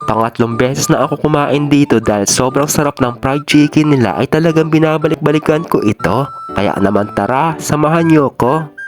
Pangatlong beses na ako kumain dito dahil sobrang sarap ng fried chicken nila ay talagang binabalik-balikan ko ito. Kaya naman tara, samahan niyo ko.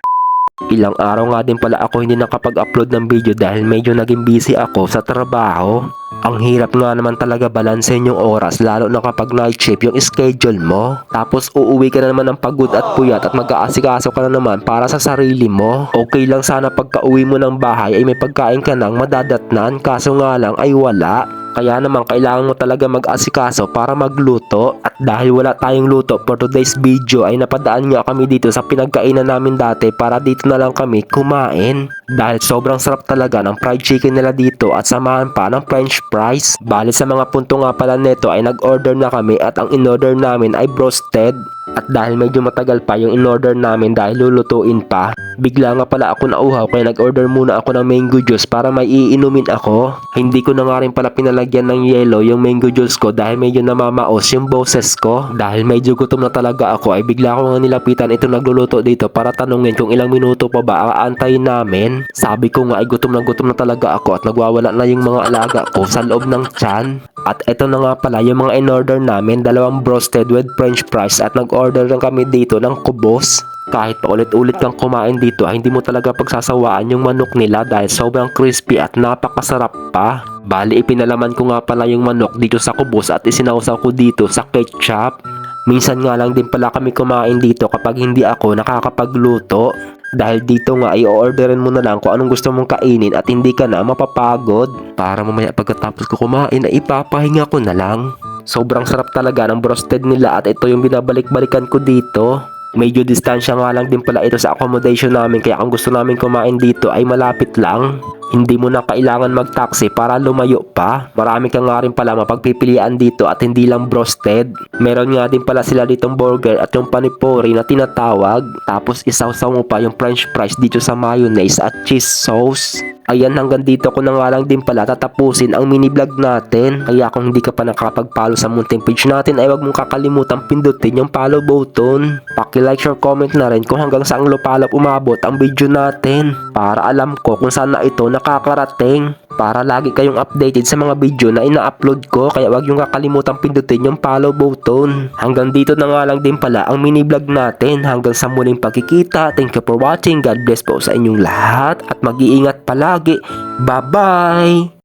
Ilang araw nga din pala ako hindi nakapag-upload ng video dahil medyo naging busy ako sa trabaho. Ang hirap nga naman talaga balansehin yung oras lalo na kapag night shift yung schedule mo. Tapos uuwi ka na naman ng pagod at puyat at mag-aasikaso ka na naman para sa sarili mo. Okay lang sana pagka uwi mo ng bahay ay may pagkain ka nang madadatnan kaso nga lang ay wala. Kaya naman kailangan mo talaga mag-asikaso para magluto at dahil wala tayong luto for today's video ay napadaan nga kami dito sa pinagkainan namin dati para dito na lang kami kumain. Dahil sobrang sarap talaga ng fried chicken nila dito at samahan pa ng french fries. Bali sa mga punto nga pala neto ay nag-order na kami at ang in-order namin ay broasted. At dahil medyo matagal pa yung in-order namin dahil lulutuin pa, bigla nga pala ako nauhaw kaya nag-order muna ako ng mango juice para may iinumin ako. Hindi ko na nga rin pala pinalagyan ng yelo yung mango juice ko dahil medyo namamaos yung boses ko. Dahil medyo gutom na talaga ako ay bigla ko nga nilapitan ito nagluluto dito para tanungin kung ilang minuto pa ba aantayin namin. Sabi ko nga ay gutom na gutom na talaga ako at nagwawala na yung mga alaga ko sa loob ng tiyan. At ito na nga pala yung mga in-order namin, dalawang broasted with french fries at nag-order lang kami dito ng kubos. Kahit pa ulit-ulit kang kumain dito ay hindi mo talaga pagsasawaan yung manok nila dahil sobrang crispy at napakasarap pa. Bali ipinalaman ko nga pala yung manok dito sa kubos at isinausaw ko dito sa ketchup. Minsan nga lang din pala kami kumain dito kapag hindi ako nakakapagluto. Dahil dito nga ay orderin mo na lang kung anong gusto mong kainin at hindi ka na mapapagod. Para mamaya pagkatapos ko kumain ay ipapahinga ko na lang. Sobrang sarap talaga ng broasted nila at ito yung binabalik-balikan ko dito. Medyo distansya nga lang din pala ito sa accommodation namin kaya kung gusto namin kumain dito ay malapit lang. Hindi mo na kailangan mag-taxi para lumayo pa. Marami ka nga rin pala mapagpipilian dito at hindi lang broasted. Meron nga din pala sila ditong burger at yung panipori na tinatawag. Tapos isawsaw mo pa yung french fries dito sa mayonnaise at cheese sauce. Ayan hanggang dito ko na nga lang din pala tatapusin ang mini vlog natin. Kaya kung hindi ka pa nakapag-follow sa munting page natin ay wag mong kakalimutan pindutin yung follow button. Paki-like, share, comment na rin kung hanggang saan lupalop umabot ang video natin. Para alam ko kung saan na ito nakakarating. Para lagi kayong updated sa mga video na ina-upload ko kaya wag yung kakalimutan pindutin yung follow button. Hanggang dito na nga lang din pala ang mini vlog natin. Hanggang sa muling pagkikita. Thank you for watching. God bless po sa inyong lahat at mag-iingat palagi. Bye-bye!